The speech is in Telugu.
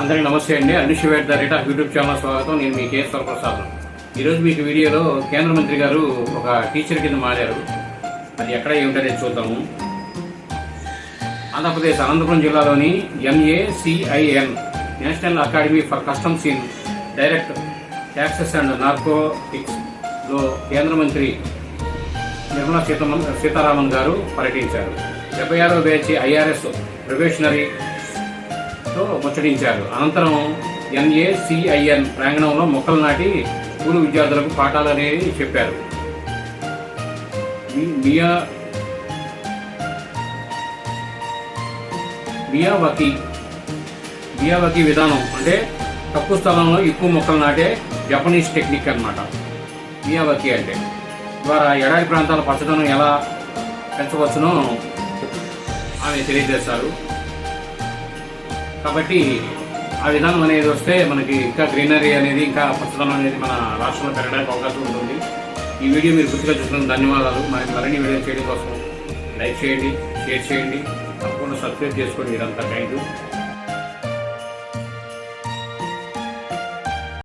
అందరికీ నమస్తే అండి. Anushi wait the rate of YouTube channel స్వాగతం. నేను మీ కేఎస్ఆర్ ప్రసాద్. ఈరోజు మీకు వీడియోలో కేంద్ర మంత్రి గారు ఒక టీచర్ కింద మారారు. అది ఎక్కడ ఏమిటనేది చూద్దాము. ఆంధ్రప్రదేశ్ అనంతపురం జిల్లాలోని MACIN national academy for customs indirect taxes and నార్కోటిక్స్లో కేంద్ర మంత్రి నిర్మలా సీతారామన్ సీతారామన్ గారు పర్యటించారు. డెబ్బై ఆరో బ్యాచ్ ఐఆర్ఎస్ ప్రొబేషనరీ తో ముచ్చటించారు. అనంతరం ఎన్ఏసిఐఎన్ ప్రాంగణంలో మొక్కలు నాటి స్కూలు విద్యార్థులకు పాఠాలు అనేవి చెప్పారు. మియా మియావకి మియావకి విధానం అంటే తక్కువ స్థలంలో ఎక్కువ మొక్కలు నాటే జపనీస్ టెక్నిక్ అన్నమాట. మియావకి అంటే ద్వారా ఎడారి ప్రాంతాల పచ్చదనం ఎలా పెంచవచ్చునో ఆమె తెలియజేస్తారు కాబట్టి ఆ విధానం అనేది వస్తే మనకి ఇంకా గ్రీనరీ అనేది ఇంకా పచ్చదనం అనేది మన రాష్ట్రంలో పెరగడానికి అవకాశం ఉంటుంది. ఈ వీడియో మీరు పూర్తిగా చూసినందుకు ధన్యవాదాలు. మరి మరిన్ని వీడియో చేయడం కోసం లైక్ చేయండి షేర్ చేయండి. తప్పకుండా సబ్స్క్రైబ్ చేసుకోండి. మీరంతా థ్యాంక్ యూ